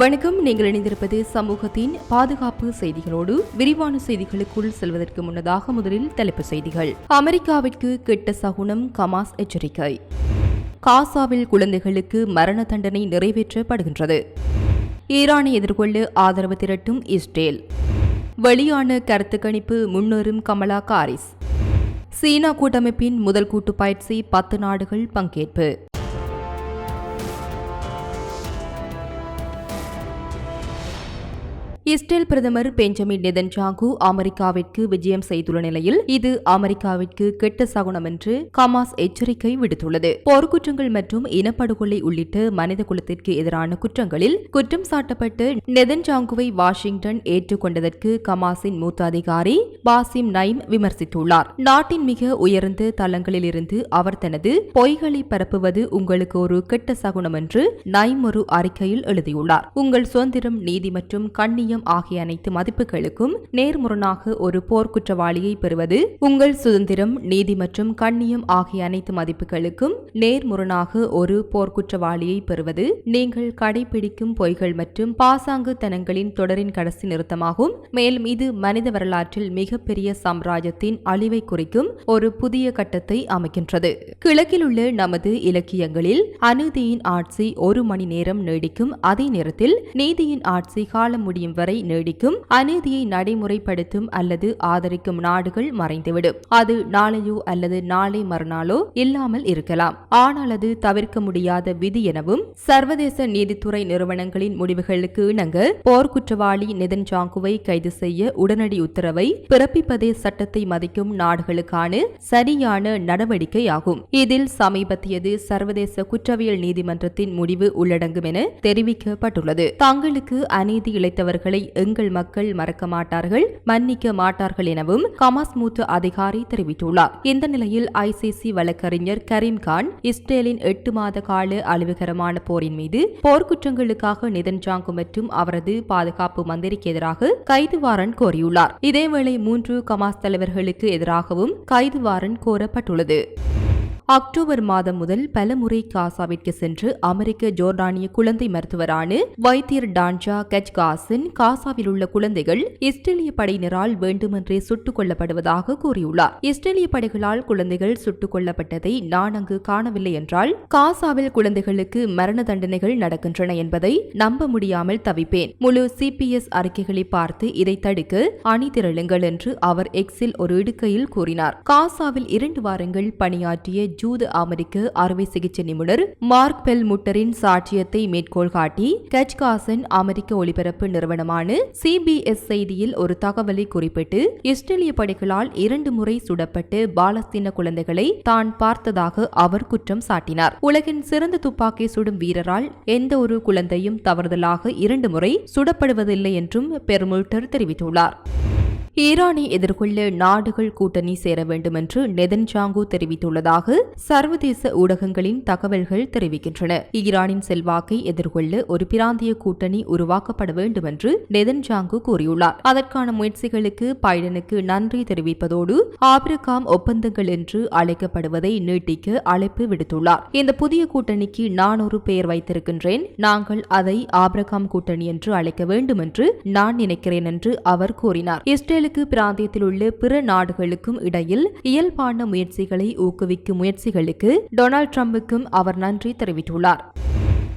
வணக்கம். நீங்கள் இணைந்திருப்பது சமூகத்தின் பாதுகாப்பு செய்திகளோடு விரிவான செய்திகளுக்குள் செல்வதற்கு முன்னதாக முதலில் தலைப்பு செய்திகள். அமெரிக்காவிற்கு கெட்ட சகுனம் கமாஸ் எச்சரிக்கை. காசாவில் குழந்தைகளுக்கு மரண தண்டனை நிறைவேற்றப்படுகின்றது. ஈரானை எதிர்கொள்ள ஆதரவு திரட்டும் இஸ்ரேல். வெளியான கருத்து கணிப்பு முன்னேறும் கமலா காரிஸ். சீனா கூட்டமைப்பின் முதல் கூட்டு பயிற்சி பத்து நாடுகள் பங்கேற்பு. இஸ்ரேல் பிரதமர் பெஞ்சமின் நெதன்ஜாகு அமெரிக்காவிற்கு விஜயம் செய்துள்ள நிலையில் இது அமெரிக்காவிற்கு கெட்ட சகுனம் என்று கமாஸ் எச்சரிக்கை விடுத்துள்ளது. போர்க்குற்றங்கள் மற்றும் இனப்படுகொலை உள்ளிட்ட மனித குலத்திற்கு எதிரான குற்றங்களில் குற்றம் சாட்டப்பட்டு நெதன்ஜாங்குவை வாஷிங்டன் ஏற்றுக்கொண்டதற்கு கமாஸின் மூத்த அதிகாரி பாசிம் நைம் விமர்சித்துள்ளார். நாட்டின் மிக உயர்ந்த தளங்களில் இருந்து அவர் தனது பொய்களை பரப்புவது உங்களுக்கு ஒரு கெட்ட சகுனம் என்று நைம் ஒரு அறிக்கையில் எழுதியுள்ளார். உங்கள் சுதந்திரம் நீதி மற்றும் கண்ணியம் ஆகிய அனைத்து மதிப்புகளுக்கும் நேர்முரணாக ஒரு போர்க்குற்றவாளியை பெறுவது உங்கள் சுதந்திரம் நீதி மற்றும் கண்ணியம் ஆகிய அனைத்து மதிப்புகளுக்கும் நேர்முரணாக ஒரு போர்க்குற்றவாளியை பெறுவது நீங்கள் கடைபிடிக்கும் பொய்கள் மற்றும் பாசாங்குத்தனங்களின் தொடரின் கடைசி நிறுத்தமாகும். மேலும் இது மனித வரலாற்றில் மிகப்பெரிய சாம்ராஜ்யத்தின் அழிவை குறிக்கும் ஒரு புதிய கட்டத்தை அமைக்கின்றது. கிழக்கில் உள்ள நமது இலக்கியங்களில் அநீதியின் ஆட்சி ஒரு மணி நேரம் நீடிக்கும். அதே நேரத்தில் நீதியின் ஆட்சி காலம் முடியும் வரை நீடிக்கும் அநீதியை நடைமுறைப்படுத்தும் அல்லது ஆதரிக்கும் நாடுகள் மறைந்துவிடும் அது நாளையோ அல்லது நாளை மறுநாளோ இல்லாமல் இருக்கலாம். ஆனால் அது தவிர்க்க முடியாத விதி எனவும் சர்வதேச நீதித்துறை நிறுவனங்களின் முடிவுகளுக்கு இணங்க போர்க்குற்றவாளி நிதன் ஜாங்குவை கைது செய்ய உடனடி உத்தரவை பிறப்பிப்பதே சட்டத்தை மதிக்கும் நாடுகளுக்கான சரியான நடவடிக்கையாகும். இதில் சமீபத்தியது சர்வதேச குற்றவியல் நீதிமன்றத்தின் முடிவு உள்ளடங்கும் என தெரிவிக்கப்பட்டுள்ளது. தங்களுக்கு அநீதி இழைத்தவர்களை எங்கள் மக்கள் மறக்க மாட்டார்கள் மன்னிக்க மாட்டார்கள் எனவும் கமாஸ் மூத்த அதிகாரி தெரிவித்துள்ளார். இந்த நிலையில் ஐசிசி வழக்கறிஞர் கரீம் கான் இஸ்ரேலின் எட்டு மாத கால அழிவுகரமான போரின் மீது போர்க்குற்றங்களுக்காக நிதன் ஜாங்கு மற்றும் அவரது பாதுகாப்பு மந்திரிக்கு எதிராக கைது வாரண்ட் கோரியுள்ளார். இதேவேளை மூன்று கமாஸ் தலைவர்களுக்கு எதிராகவும் கைது வாரண்ட் கோரப்பட்டுள்ளது. அக்டோபர் மாதம் முதல் பலமுறை காசாவிற்கு சென்று அமெரிக்க ஜோர்டானிய குழந்தை மருத்துவரான வைத்தியர் டான்ஜா கச்காசன் காசாவில் உள்ள குழந்தைகள் இஸ்ரேலிய படையினரால் வேண்டுமென்றே சுட்டுக் கொல்லப்படுவதாக கூறியுள்ளார். இஸ்ரேலிய படைகளால் குழந்தைகள் சுட்டுக் கொல்லப்பட்டதை நான் அங்கு காணவில்லை என்றால் காசாவில் குழந்தைகளுக்கு மரண தண்டனைகள் நடக்கின்றன என்பதை நம்ப முடியாமல் தவிப்பேன். முழு சிபிஎஸ் அறிக்கைகளை பார்த்து இதை தடுக்க அணி திரளுங்கள் என்று அவர் எக்ஸில் ஒரு இடுக்கையில் கூறினார். காசாவில் இரண்டு வாரங்கள் பணியாற்றிய ஜூது அமெரிக்க அறுவை சிகிச்சை நிபுணர் மார்க் பெல் முட்டரின் சாட்சியத்தை மேற்கோள் காட்டி கச்காசன் அமெரிக்க ஒலிபரப்பு நிறுவனமான சிபிஎஸ் செய்தியில் ஒரு தகவலை குறிப்பிட்டு இஸ்ரேலிய படைகளால் இரண்டு முறை சுடப்பட்டு பாலஸ்தீன குழந்தைகளை தான் பார்த்ததாக அவர் குற்றம் சாட்டினார். உலகின் சிறந்த துப்பாக்கி சுடும் வீரரால் எந்த ஒரு குழந்தையும் தவறுதலாக இரண்டு முறை சுடப்படுவதில்லை என்றும் பெர்முல்டர் தெரிவித்துள்ளார். ஈரானை எதிர்கொள்ள நாடுகள் கூட்டணி சேர வேண்டும் என்று நெதன்ஜாங்கு தெரிவித்துள்ளதாக சர்வதேச ஊடகங்களின் தகவல்கள் தெரிவிக்கின்றன. ஈரானின் செல்வாக்கை எதிர்கொள்ள ஒரு பிராந்திய கூட்டணி உருவாக்கப்பட வேண்டும் என்று நெதன்ஜாங்கு கூறியுள்ளார். அதற்கான முயற்சிகளுக்கு பைடனுக்கு நன்றி தெரிவிப்பதோடு ஆபிரகாம் ஒப்பந்தங்கள் என்று அழைக்கப்படுவதை நீட்டிக்க அழைப்பு விடுத்துள்ளார். இந்த புதிய கூட்டணிக்கு நான் ஒரு பெயர் வைத்திருக்கின்றேன். நாங்கள் அதை ஆபிரகாம் கூட்டணி என்று அழைக்க வேண்டும் என்று நான் நினைக்கிறேன் என்று அவர் கூறினார். இஸ்ரேல் இஸ்ரேலுக்கு பிராந்தியத்தில் உள்ள பிற நாடுகளுக்கும் இடையில் இயல்பான முயற்சிகளை ஊக்குவிக்கும் முயற்சிகளுக்கு டொனால்டு டிரம்புக்கும் அவர் நன்றி தெரிவித்துள்ளார்.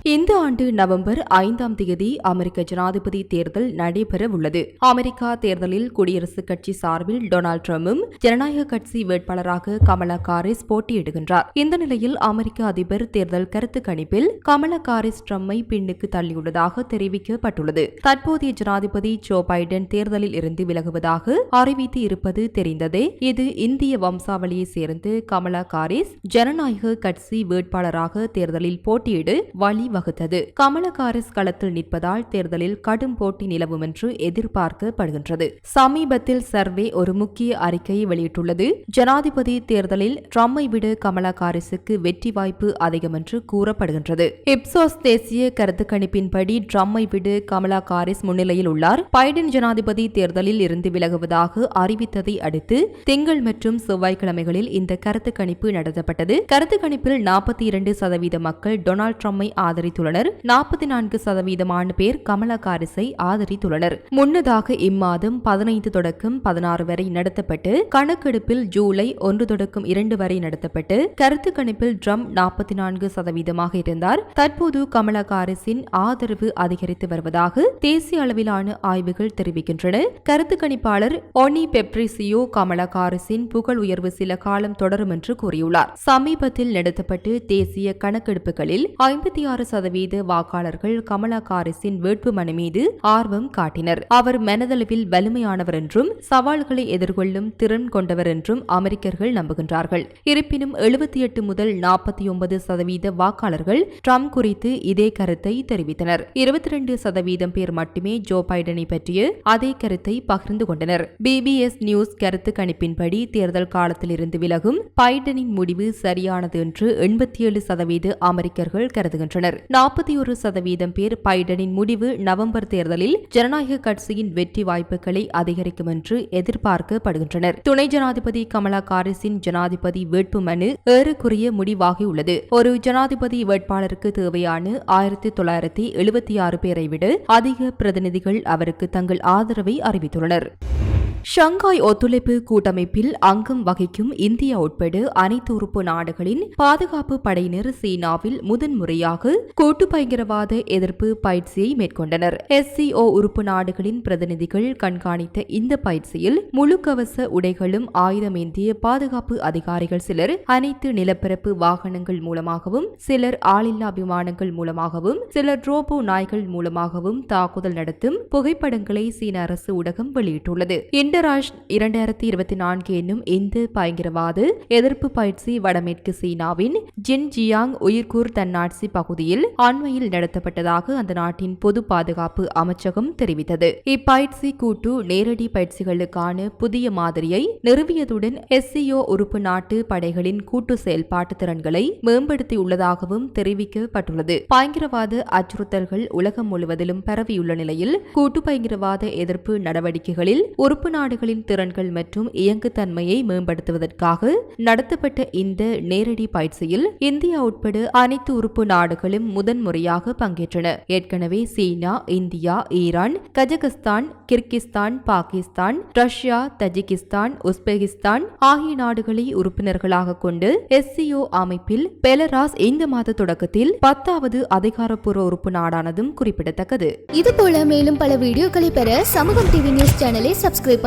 இந்த ஆண்டு நவம்பர் ஐந்தாம் தேதி அமெரிக்க ஜனாதிபதி தேர்தல் நடைபெற உள்ளது அமெரிக்கா தேர்தலில் குடியரசுக் கட்சி சார்பில் டொனால்டு டிரம்பும் ஜனநாயக கட்சி வேட்பாளராக கமலா காரிஸ் போட்டியிடுகின்றார். இந்த நிலையில் அமெரிக்க அதிபர் தேர்தல் கருத்து கணிப்பில் கமலா காரிஸ் ட்ரம்பை பின்னுக்கு தள்ளியுள்ளதாக தெரிவிக்கப்பட்டுள்ளது. தற்போதைய ஜனாதிபதி ஜோ பைடன் தேர்தலில் இருந்து விலகுவதாக அறிவித்து இருப்பது தெரிந்ததே இது இந்திய வம்சாவளியை சேர்ந்து கமலா காரிஸ் ஜனநாயக கட்சி வேட்பாளராக தேர்தலில் போட்டியிடு வழி வகுத்தது. கமலா காரிஸ் களத்தில் நிற்பதால் தேர்தலில் கடும் போட்டி நிலவும் என்று எதிர்பார்க்கப்படுகின்றது. சமீபத்தில் சர்வே ஒரு முக்கிய அறிக்கையை வெளியிட்டுள்ளது. ஜனாதிபதி தேர்தலில் ட்ரம்மை விட கமலா காரிஸுக்கு வெற்றி வாய்ப்பு அதிகம் என்று கூறப்படுகின்றது. இப்சோஸ் தேசிய கருத்து கணிப்பின்படி ட்ரம்மை விட கமலா காரிஸ் முன்னிலையில் உள்ளார். பைடன் ஜனாதிபதி தேர்தலில் இருந்து விலகுவதாக அறிவித்ததை அடுத்து திங்கள் மற்றும் செவ்வாய்க்கிழமைகளில் இந்த கருத்து கணிப்பு நடத்தப்பட்டது. கருத்து கணிப்பில் நாற்பத்தி இரண்டு சதவீத மக்கள் டொனால்டு ட்ரம்மை ஆதரி ஆதரித்துள்ளனர். நாற்பத்தி நான்கு சதவீதமான பேர் கமலா காரிஸை ஆதரித்துள்ளனர். முன்னதாக இம்மாதம் பதினைந்து தொடக்கம் பதினாறு வரை நடத்தப்பட்டு கணக்கெடுப்பில் ஜூலை ஒன்று தொடக்கம் இரண்டு வரை நடத்தப்பட்டு கருத்து கணிப்பில் ட்ரம்ப் நாற்பத்தி நான்கு சதவீதமாக இருந்தார். தற்போது கமலா காரிஸின் ஆதரவு அதிகரித்து வருவதாக தேசிய அளவிலான ஆய்வுகள் தெரிவிக்கின்றன. கருத்து கணிப்பாளர் ஒனி பெப்ரிசியோ கமலா காரிஸின் புகழ் உயர்வு சில காலம் தொடரும் என்று கூறியுள்ளார். சமீபத்தில் நடத்தப்பட்டு தேசிய கணக்கெடுப்புகளில் ஐம்பத்தி ஆறு சதவீத வாக்காளர்கள் கமலா காரிஸின் வேட்புமனு மீது ஆர்வம் காட்டினர். அவர் மனதளவில் வலிமையானவர் என்றும் சவால்களை எதிர்கொள்ளும் திறன் கொண்டவர் என்றும் அமெரிக்கர்கள் நம்புகின்றார்கள். இருப்பினும் எழுபத்தி எட்டு முதல் நாற்பத்தி ஒன்பது சதவீத வாக்காளர்கள் ட்ரம்ப் குறித்து இதே கருத்தை தெரிவித்தனர். இருபத்தி ரெண்டு சதவீதம் பேர் மட்டுமே ஜோ பைடனை பற்றிய அதே கருத்தை பகிர்ந்து கொண்டனர். பிபிஎஸ் நியூஸ் கருத்து கணிப்பின்படி தேர்தல் காலத்திலிருந்து விலகும் பைடனின் முடிவு சரியானது என்று எண்பத்தி ஏழு சதவீத அமெரிக்கர்கள் கருதுகின்றனர். நாற்பத்தி ஒரு சதவீதம் பேர் பைடனின் முடிவு நவம்பர் தேர்தலில் ஜனநாயக கட்சியின் வெற்றி வாய்ப்புகளை அதிகரிக்கும் என்று எதிர்பார்க்கப்படுகின்றனர். துணை ஜனாதிபதி கமலா காரிஸின் ஜனாதிபதி வேட்புமனு ஏறக்குறைய முடிவாகியுள்ளது. ஒரு ஜனாதிபதி வேட்பாளருக்கு தேவையான ஆயிரத்தி தொள்ளாயிரத்தி எழுபத்தி ஆறு பேரை விட அதிக பிரதிநிதிகள் அவருக்கு தங்கள் ஆதரவை அறிவித்துள்ளனர். ஷங்காய் ஒத்துழைப்பு கூட்டமைப்பில் அங்கம் வகிக்கும் இந்தியா உட்பட அனைத்து உறுப்பு நாடுகளின் பாதுகாப்பு படையினர் சீனாவில் முதன்முறையாக கூட்டு பயங்கரவாத எதிர்ப்பு பயிற்சியை மேற்கொண்டனர். எஸ்சிஓ உறுப்பு நாடுகளின் பிரதிநிதிகள் கண்காணித்த இந்த பயிற்சியில் முழு கவச உடைகளும் ஆயுதமேந்திய பாதுகாப்பு அதிகாரிகள் சிலர் அனைத்து நிலப்பரப்பு வாகனங்கள் மூலமாகவும் சிலர் ஆளில்லா விமானங்கள் மூலமாகவும் சிலர் ரோபோ நாய்கள் மூலமாகவும் தாக்குதல் நடத்தும் புகைப்படங்களை சீன அரசு ஊடகம் வெளியிட்டுள்ளது. இண்டராஷ் இரண்டாயிரத்தி இருபத்தி நான்கு என்னும் இந்து பயங்கரவாத எதிர்ப்பு பயிற்சி வடமேற்கு சீனாவின் ஜின்ஜியாங் உயிர்கூர் தன்னாட்சி பகுதியில் அண்மையில் நடத்தப்பட்டதாக அந்த நாட்டின் பொது பாதுகாப்பு அமைச்சகம் தெரிவித்தது. இப்பயிற்சி கூட்டு நேரடி பயிற்சிகளுக்கான புதிய மாதிரியை நிறுவியதுடன் எஸ்சிஓ உறுப்பு நாட்டு படைகளின் கூட்டு செயல்பாட்டு திறன்களை மேம்படுத்தியுள்ளதாகவும் தெரிவிக்கப்பட்டுள்ளது. பயங்கரவாத அச்சுறுத்தல்கள் உலகம் முழுவதிலும் பரவியுள்ள நிலையில் கூட்டு பயங்கரவாத எதிர்ப்பு நடவடிக்கைகளில் உறுப்பு நாடுகளின் திறன்கள் மற்றும் இயங்குத்தன்மையை மேம்படுத்துவதற்காக நடத்தப்பட்ட இந்த நேரடி பயிற்சியில் இந்தியா உட்பட அனைத்து உறுப்பு நாடுகளும் முதன்முறையாக பங்கேற்றன. ஏற்கனவே China India Iran Kazakhstan Kyrgyzstan Pakistan Russia Tajikistan Uzbekistan ஆகிய நாடுகளை உறுப்பினர்களாக கொண்டு எஸ்சிஓ அமைப்பில் பெலராஸ் இந்த மாத தொடக்கத்தில் பத்தாவது அதிகாரப்பூர்வ உறுப்பு நாடானதும் குறிப்பிடத்தக்கது. இதுபோல மேலும் பல வீடியோக்களை பெற சமூகம் டிவி நியூஸ் சேனலை சப்ஸ்கிரைப்